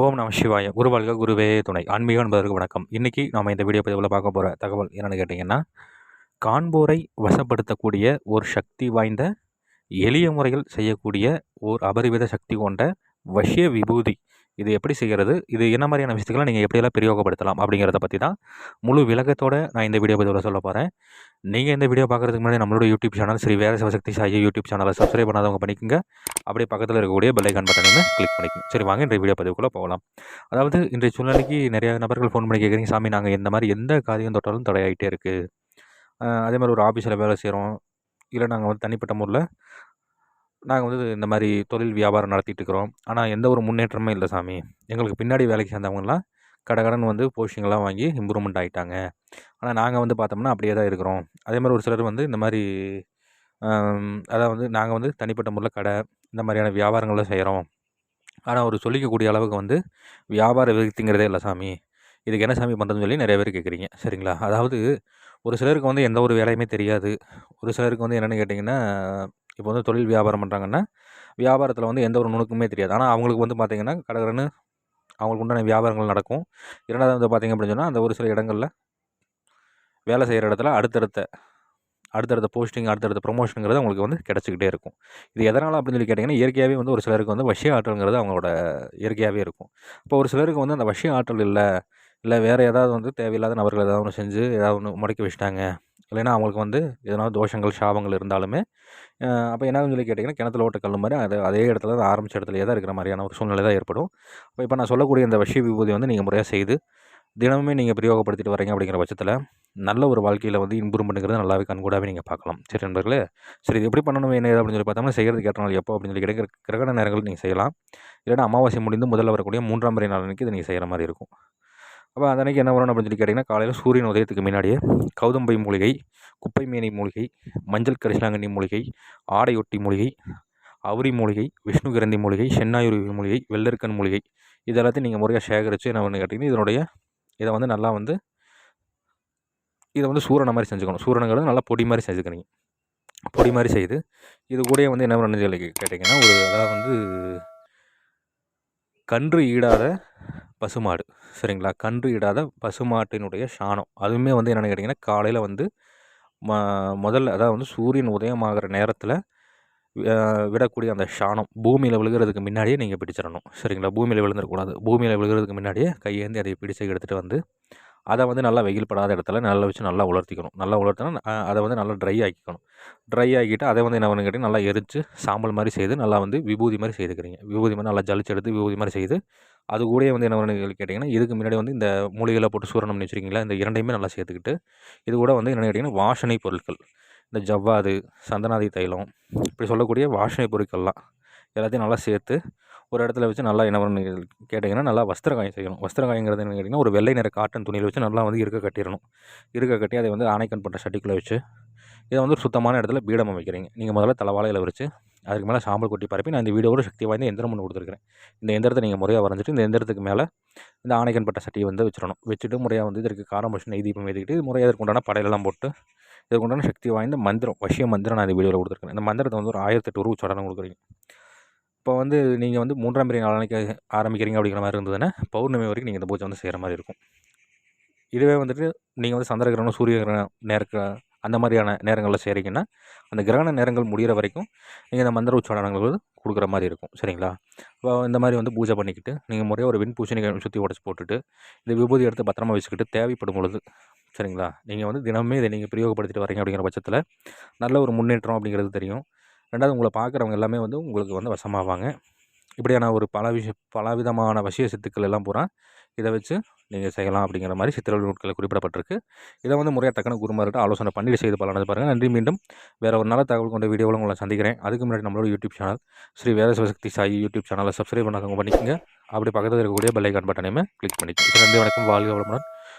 ஓம் நம சிவாய. குருவாழ்க குருவே துணை. ஆன்மீக என்பதற்கு வணக்கம். இன்றைக்கி நாம் இந்த வீடியோ பதிவில் பார்க்க போகிற தகவல் என்னென்னு கேட்டிங்கன்னா காண்போரை வசப்படுத்தக்கூடிய ஒரு சக்தி வாய்ந்த எளிய முறையில் செய்யக்கூடிய ஓர் அபரிவித சக்தி கொண்ட வஷ்ய விபூதி. இது எப்படி செய்கிறது? இது என்ன மாதிரியான விஷயத்துக்களை நீங்கள் எப்படியெல்லாம் பிரயோகப்படுத்தலாம் அப்படிங்கிறத பற்றி தான் முழு விளக்கத்தோடு நான் இந்த வீடியோ பதிவில் சொல்ல போகிறேன் நீங்கள் இந்த வீடியோ பார்க்குறதுக்கு முன்னாடி நம்மளோட யூடியூப் சேனல் ஸ்ரீ வேற சிவசக்தி சாயி யூடியூப் சேனலை சப்ஸ்கிரைப் பண்ணாதவங்க பண்ணிக்கோங்க. அப்படியே பக்கத்தில் இருக்கக்கூடிய பெல்லைக்கான் பட்டனையுமே கிளிக் பண்ணிக்கணும் சரி வாங்க இன்றைய வீடியோ பதிவுக்குள்ளே போகலாம். அதாவது இன்றைய சூழ்நிலைக்கு நிறைய நபர்கள் ஃபோன் பண்ணி கேட்குறீங்க சாமி நாங்கள் இந்த மாதிரி எந்த காரியம் தொட்டாலும் தடையாகிட்டே இருக்குது அதே மாதிரி ஒரு ஆஃபீஸில் வேலை செய்கிறோம் இல்லை நாங்கள் வந்து தனிப்பட்ட முறையில் நாங்கள் வந்து இந்த மாதிரி தொழில் வியாபாரம் நடத்திட்டு இருக்கிறோம். ஆனால் எந்த ஒரு முன்னேற்றமும் இல்லை சாமி. எங்களுக்கு பின்னாடி வேலைக்கு சேர்ந்தவங்கலாம் கடகடன் வந்து போஸ்டிங்லாம் வாங்கி இம்ப்ரூவ்மெண்ட் ஆகிட்டாங்க ஆனால் நாங்கள் வந்து பார்த்தோம்னா அப்படியே தான் இருக்கிறோம். அதே மாதிரி ஒரு சிலர் வந்து இந்த மாதிரி அதாவது வந்து நாங்கள் வந்து தனிப்பட்ட முறையில் கடை இந்த மாதிரியான வியாபாரங்களை செய்கிறோம் ஆனால் அவர் சொல்லிக்கக்கூடிய அளவுக்கு வந்து வியாபார விருத்திங்கிறதே இல்லை சாமி. இதுக்கு என்ன சாமி பண்ணுறதுன்னு சொல்லி நிறைய பேர் கேட்குறீங்க சரிங்களா? அதாவது ஒரு சிலருக்கு வந்து எந்த ஒரு வேலையுமே தெரியாது. ஒரு சிலருக்கு வந்து என்னென்னு கேட்டிங்கன்னா இப்போ வந்து தொழில் வியாபாரம் பண்ணுறாங்கன்னா வியாபாரத்தில் வந்து எந்த ஒரு நுணுக்குமே தெரியாது. ஆனால் அவங்களுக்கு வந்து பார்த்திங்கன்னா கடகடன்னு அவங்களுக்கு உண்டான வியாபாரங்கள் நடக்கும். இரண்டாவது வந்து பார்த்திங்க அப்படின்னு சொன்னால் அந்த ஒரு சில இடங்களில் வேலை செய்கிற இடத்துல அடுத்தடுத்த அடுத்தடுத்த போஸ்டிங் அடுத்தடுத்த ப்ரொமோஷனுங்கிறது அவங்களுக்கு வந்து கிடச்சிக்கிட்டே இருக்கும். இது எதனால் அப்படின்னு சொல்லி கேட்டிங்கன்னா இயற்கையாகவே வந்து ஒரு சிலருக்கு வந்து வசிய ஆற்றல்ங்கிறது அவங்களோட இயற்கையாகவே இருக்கும். இப்போ ஒரு சிலருக்கு வந்து அந்த வசிய ஆற்றல் இல்லை இல்லை வேறு ஏதாவது வந்து தேவையில்லாத நபர்கள் ஏதாவது ஒன்று செஞ்சு ஏதாவது ஒன்று முடக்கி வச்சுட்டாங்க. இல்லைன்னா அவங்களுக்கு வந்து எதனா தோஷங்கள் சாபங்கள் இருந்தாலுமே அப்போ என்னன்னு சொல்லி கேட்டிங்கன்னா கிணத்துல ஓட்ட கல் மாதிரி அது அதே இடத்துல தான் ஆரம்பித்த இடத்துலையே தான் இருக்கிற மாதிரியான ஒரு சூழ்நிலை தான் ஏற்படும். அப்போ இப்போ நான் சொல்லக்கூடிய இந்த வஷி விபூதி வந்து நீங்கள் முறையாக செய்து தினமுமே நீங்கள் பிரயோகப்படுத்திட்டு வரீங்க அப்படிங்கிற பட்சத்தில் நல்ல ஒரு வாழ்க்கையில் வந்து இம்ப்ரூவ்மெண்ட்டுங்கிறது நல்லாவே கண்கூடாவே நீங்கள் பார்க்கலாம். சரி நண்பர்களே சரி இது எப்படி பண்ணணும் என்ன அப்படின்னு சொல்லி பார்த்தோம்னா செய்கிறதுக்கு ஏற்ற நாள் எப்போ அப்படின்னு சொல்லி கிடைக்கிற கிரகண நேரங்கள் நீங்கள் செய்யலாம். இல்லைன்னா அமாவாசை முடிந்து முதல்ல வரக்கூடிய மூன்றாம் முறை நாள் அன்றைக்கி இதை நீங்கள் செய்கிற மாதிரி இருக்கும். அப்போ அந்த அன்றைக்கி என்ன வரணும் அப்படின்னு சொல்லி கேட்டிங்கன்னா காலையில் சூரியன் உதயத்துக்கு முன்னாடியே கௌதம்பை மூலிகை குப்பை மேனி மூலிகை மஞ்சள் கரிசலாங்கண்ணி மூலிகை ஆடையொட்டி மூலிகை அவுரி மூலிகை விஷ்ணு கிரந்தி மூலிகை சென்னாயுருவி மூலிகை வெள்ளர்கன் மூலிகை இதெல்லாத்தையும் நீங்கள் முறையாக சேகரித்து என்ன பண்ணு கேட்டிங்கன்னா இதனுடைய இதை வந்து நல்லா வந்து இதை வந்து சூரண மாதிரி செஞ்சுக்கணும். சூரணங்கிறது நல்லா பொடி மாதிரி செஞ்சுக்கணும் பொடி மாதிரி செய்து இது கூடயே வந்து என்ன பண்ணு சொல்லி கேட்டிங்கன்னா ஒரு அதாவது வந்து கன்று ஈடாத பசுமாடு சரிங்களா? கன்று இடாத பசுமாட்டினுடைய சாணம். அதுவுமே வந்து என்னென்னு கேட்டிங்கன்னா காலையில் வந்து ம முதல்ல அதாவது வந்து சூரியன் உதயமாகிற நேரத்தில் விடக்கூடிய அந்த சாணம் பூமியில் விழுகிறதுக்கு முன்னாடியே நீங்கள் பிடிச்சிடணும். சரிங்களா? பூமியில் விழுந்துடக்கூடாது பூமியில் விழுகிறதுக்கு முன்னாடியே கையேந்தி அதை பிடிச்சி எடுத்துகிட்டு வந்து அதை வந்து நல்லா வெயில் படாத இடத்துல நல்லா வச்சு நல்லா உலர்த்திக்கணும். நல்லா உலர்த்தினா அதை வந்து நல்லா ட்ரை ஆக்கிக்கணும். ட்ரை ஆக்கிட்டு அதை வந்து என்ன பண்ணு கேட்டிங்கன்னா நல்லா எரித்து சாம்பல் மாதிரி செய்து நல்லா வந்து விபூதி மாதிரி செய்துக்கிறீங்க. விபூதி மாதிரி நல்லா ஜலிச்சு எடுத்து விபூதி மாதிரி செய்து அது கூட வந்து என்ன பண்ணு கேட்டிங்கன்னா இதுக்கு முன்னாடி வந்து இந்த மூலிகளை போட்டு சூரணம் வச்சுருக்கீங்களா இந்த இரண்டையுமே நல்லா சேர்த்துக்கிட்டு இது கூட வந்து என்ன கேட்டிங்கன்னா வாசனை பொருட்கள். இந்த ஜவ்வாது சந்தனாதி தைலம் இப்படி சொல்லக்கூடிய வாசனை பொருட்கள்லாம் எல்லாத்தையும் நல்லா சேர்த்து ஒரு இடத்துல வச்சு நல்லா என்ன பண்ணு கேட்டிங்கன்னா நல்லா வஸ்திர காயம் செய்யணும். வஸ்திர காயங்கிறது என்ன கேட்டிங்கன்னா ஒரு வெள்ளை நிற காட்டன் துணியில் வச்சு நல்லா வந்து இருக்க கட்டிடணும். இருக்க கட்டி அதை வந்து ஆணைக்கன் பண்ணுற சட்டிக்குள்ளே வச்சு இதை வந்து ஒரு சுத்தமான இடத்துல பீடம் வைக்கிறீங்க நீங்கள் முதல்ல தலைவாழையில் வச்சு அதுக்கு மேலே சாம்பல் கொட்டி பரப்பி நான் இந்த வீடியோட சக்தி வாய்ந்த எந்திரம் ஒன்று கொடுத்துருக்கிறேன். இந்த எந்திரத்தை நீங்கள் முறையாக வரைஞ்சிட்டு இந்த எந்திரத்துக்கு மேலே இந்த ஆணைக்கன் பட்ட சட்டியை வந்து வச்சிடணும். வச்சுட்டு முறையாக வந்து இதற்கு காரம் பசு நெய் தீபம் எழுதிக்கிட்டு முறையாக இதற்கு உண்டான படையெல்லாம் போட்டு இதுக்கு உண்டான சக்தி வாய்ந்த மந்திரம் வசிய மந்திரம் நான் இந்த வீடியோவில் கொடுத்துருக்கேன். இந்த மந்திரத்தை வந்து ஒரு ஆயிரத்தெட்டு ரூபா சடனம் கொடுக்குறீங்க. இப்போ வந்து நீங்கள் வந்து மூன்றாம் பிரிவு நாளைக்கு ஆரம்பிக்கிறீங்க அப்படிங்கிற மாதிரி இருந்ததுன்னா பௌர்ணமி வரைக்கும் நீங்கள் இந்த பூஜை வந்து செய்கிற மாதிரி இருக்கும். இதுவே வந்துட்டு நீங்கள் வந்து சந்திர கிரகணம் சூரிய கிரகணம் நேரக்க அந்த மாதிரியான நேரங்களில் செய்கிறீங்கன்னா அந்த கிரகண நேரங்கள் முடிகிற வரைக்கும் நீங்கள் இந்த மந்திர உச்சாரணங்கள் கொடுக்குற மாதிரி இருக்கும். சரிங்களா? இப்போ இந்த மாதிரி வந்து பூஜை பண்ணிக்கிட்டு நீங்கள் முறையாக ஒரு விண் பூசணி சுற்றி உடச்சி போட்டுட்டு இந்த விபூதி எடுத்து பத்திரமா வச்சுக்கிட்டு தேவைப்படும் பொழுது சரிங்களா? நீங்கள் வந்து தினமே இதை நீங்கள் பிரயோகப்படுத்திட்டு வரீங்க அப்படிங்கிற பட்சத்தில் நல்ல ஒரு முன்னேற்றம் அப்படிங்கிறது தெரியும். ரெண்டாவது உங்களை பார்க்குறவங்க எல்லாமே வந்து உங்களுக்கு வந்து வசமாவாங்க. இப்படியான ஒரு பல விஷய பலவிதமான வசிய சித்துக்கள் எல்லாம் பூரா இதை வச்சு நீங்கள் செய்யலாம் அப்படிங்கிற மாதிரி சித்திரவழி நூட்களில் குறிப்பிடப்பட்டிருக்கு. இதை வந்து முறையாக தக்கன குருமார்கிட்ட ஆலோசனை பண்ணிட்டு செய்து பலனது பாருங்கள் நன்றி. மீண்டும் வேறு ஒரு நல்ல தகவல் கொண்ட வீடியோவில் உங்களை சந்திக்கிறேன். அதுக்கு முன்னாடி நம்மளோட YouTube channel Sri Veda Sivasakthi Sai YouTube சேனலை சப்ஸ்கிரைப் பண்ணாங்க பண்ணிக்கோங்க. அப்படி பக்கத்தில் இருக்கக்கூடிய பெல்லைக்கான் பட்டனையுமே கிளிக் பண்ணிக்கோங்க. நன்றி. வணக்கம். வாழ்க வளமுடன்.